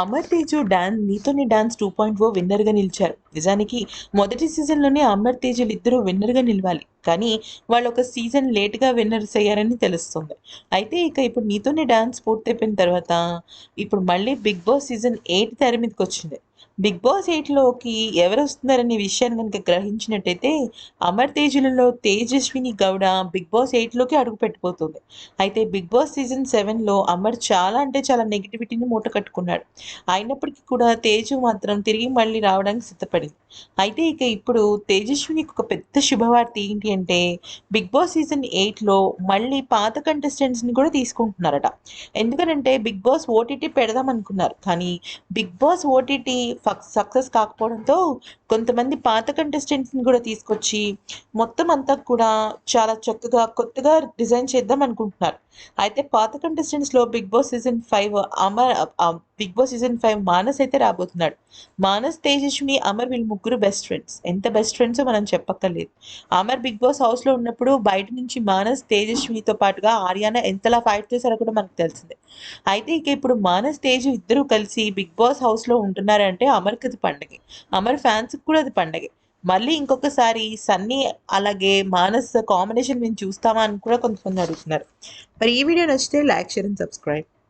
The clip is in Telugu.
అమర్ తేజు డాన్స్ నీతోని డాన్స్ టూ పాయింట్ ఓ విన్నర్గా నిలిచారు. నిజానికి మొదటి సీజన్లోనే అమర్ తేజులు ఇద్దరు విన్నర్గా నిలవాలి. కానీ వాళ్ళు ఒక సీజన్ లేట్గా విన్నర్స్ అయ్యారని తెలుస్తుంది. అయితే ఇక ఇప్పుడు నీతోనే డాన్స్ పూర్తయిపోయిన తర్వాత ఇప్పుడు మళ్ళీ బిగ్ బాస్ సీజన్ ఎయిట్ తెర మీదకి వచ్చింది బిగ్ బాస్ ఎయిట్లోకి ఎవరు వస్తున్నారనే విషయాన్ని కనుక గ్రహించినట్టయితే అమర్ తేజులలో తేజస్విని గౌడ బిగ్ బాస్ ఎయిట్లోకి అడుగు పెట్టిపోతుంది అయితే బిగ్ బాస్ సీజన్ సెవెన్లో అమర్ చాలా అంటే చాలా నెగిటివిటీని మూట కట్టుకున్నాడు అయినప్పటికీ కూడా తేజు మాత్రం తిరిగి మళ్ళీ రావడానికి సిద్ధపడింది. అయితే ఇక ఇప్పుడు తేజస్వినికి ఒక పెద్ద శుభవార్త ఏంటి అంటే బిగ్ బాస్ సీజన్ ఎయిట్లో మళ్ళీ పాత కంటెస్టెంట్స్ని కూడా తీసుకుంటున్నారట. ఎందుకనంటే బిగ్ బాస్ ఓటీటీ పెడదాం అనుకున్నారు. కానీ బిగ్ బాస్ ఓటీటీ సక్సెస్ కాకపోవడంతో కొంతమంది పాత కంటెస్టెంట్స్ని కూడా తీసుకొచ్చి మొత్తం అంతా కూడా చాలా చక్కగా కొత్తగా డిజైన్ చేద్దాం అనుకుంటున్నారు. అయితే పాత కంటెస్టెంట్స్లో Bigg Boss season five Amar Bigg Boss season five Manas అయితే రాబోతున్నాడు. మానస్ తేజస్విని అమర్ వీళ్ళు ముగ్గురు బెస్ట్ ఫ్రెండ్స్ ఎంత బెస్ట్ ఫ్రెండ్స్ మనం చెప్పక్కర్లేదు. అమర్ బిగ్ బాస్ హౌస్లో ఉన్నప్పుడు బయట నుంచి మానస్ తేజస్వినితో పాటుగా ఆర్యానా ఎంతలా ఫైట్ చేశారో కూడా మనకు తెలిసిందే. అయితే ఇక ఇప్పుడు మానస్ తేజు ఇద్దరు కలిసి బిగ్ బాస్ హౌస్లో ఉంటున్నారంటే అమర్కి అది పండగే. అమర్ ఫ్యాన్స్కి కూడా అది పండగే. మళ్ళీ ఇంకొకసారి సన్నీ అలాగే మానస్ కాంబినేషన్ మేము చూస్తామా అని కూడా కొంతమంది అడుగుతున్నారు. మరి ఈ వీడియో నచ్చితే లైక్ షేర్ అండ్ సబ్స్క్రైబ్